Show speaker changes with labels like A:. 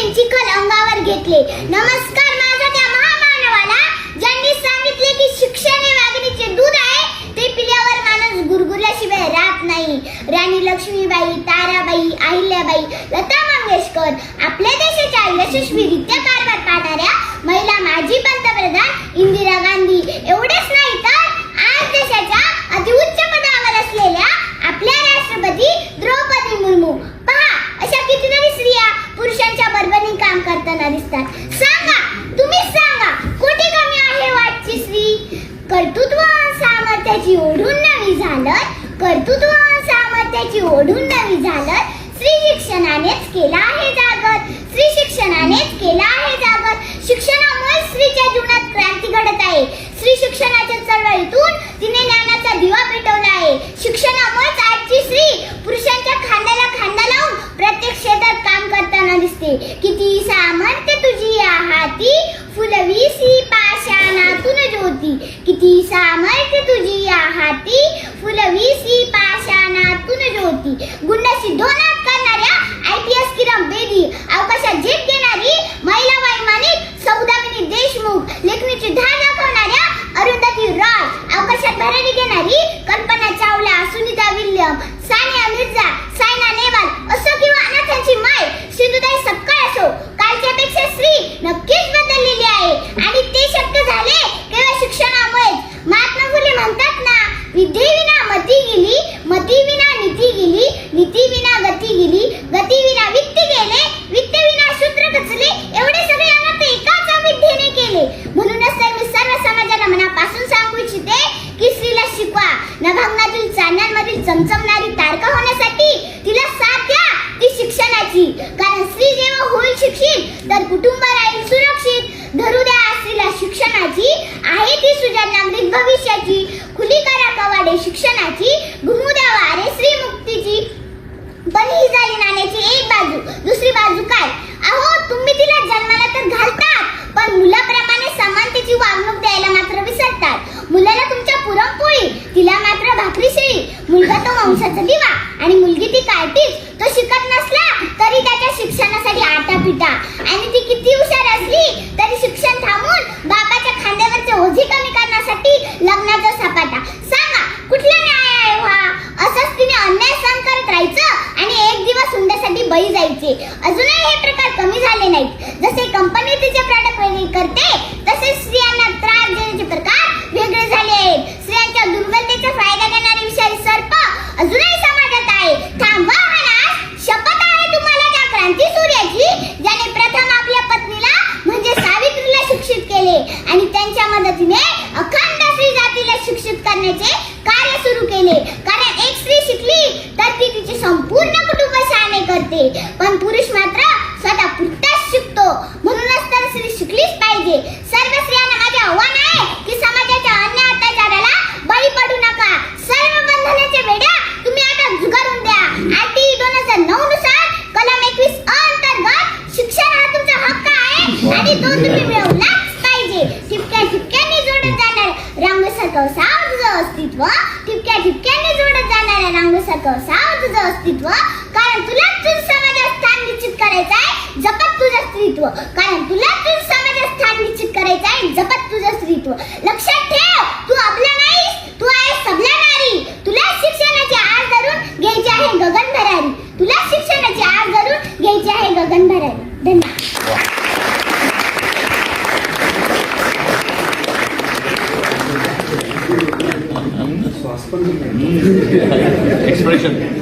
A: यांची चिखल घेतले. नमस्कार माझा त्या महामानवाला ज्यांनी सांगितले की शिक्षण हे वाघिणीचे दूध आहे ते पिल्यावर माणूस गुरगुरल्याशिवाय राहत नाही. राणी लक्ष्मीबाई ताराबाई अहिल्याबाई लता मंगेशकर आपल्या देशाच्या यशस्वीरित्या कारभार पाहणाऱ्या दिसतात सांगा तुम्ही सांगा कुठे कमी आहे वाटची स्त्री? कर्तृत्व सामर्थ्याची ओढून नवी झालं कर्तृत्व सामर्थ्याची ओढून नवी झालं स्त्री शिक्षणानेच केला आहे जागत. स्त्री शिक्षणानेच केला आहे जागत. शिक्षणामुळे स्त्रीच्या जीवनात क्रांती घडत आहे. स्त्री शिक्षणाच्या चळवळीतून तिने ज्ञानाचा दिवा पेटवला आहे. शिक्षणा सुजा भविष्याची खुली करा कवाडे शिक्षणाची घुमू द्या वारे श्री मुक्तीची पण ही झाली नाण्याची एक बाजू दुसरी बाजू काय? अहो तुम्ही तिला जन्माला तर घालतात पण मुलाप्रमाणे समानतेची वागणूक द्यायला मात्र विसरतात. मुलाला तुमच्या पुरणपोळी तिला मात्र भाकरी शिळी मुलगा तो वंशाचा दिवा आणि मुलगी ती कार्टीज तो शिकत नसला तरी त्याच्या शिक्षणासाठी आटा पिटा आणि ती किती हुशार त्यांच्या अखंड स्त्री जातीला शिक्षित करण्याचे कार्य सुरू केले. कारण एक स्त्री शिकली तर ती तिचे संपूर्ण कुटुंब शहाणे करते. पण पुरुष मात्र स्वतः पुरताच शिकतो. म्हणूनच तर स्त्री शिकलीच पाहिजे. सर्व स्त्रियांना माझे आव्हान आहे की समाजाच्या अन्य अत्याचाराला बळी पडू नका. सर्व बंधनाच्या वेड्या तुम्ही आता झुगारून द्या. आरटी दोन हजार नऊ नुसार कलम एकवीस अंतर्गत शिक्षण हा तुमचा हक्क आहे. आणि तो तुम्ही मिळवलाच पाहिजे. ठिपक्या ठिपक्या जाणार तुझं अस्तित्व. ठिपक्या ठिपक्याने जोडत जाणाऱ्या रांगसारखं साव तुझं अस्तित्व. कारण तुला तुझं समाजात स्थान निश्चित करायचं आहे जपत तुझं अस्तित्व. कारण तुला तुझं समाजात स्थान निश्चित करायचं आहे जपत तुझं अस्तित्व.
B: Expression.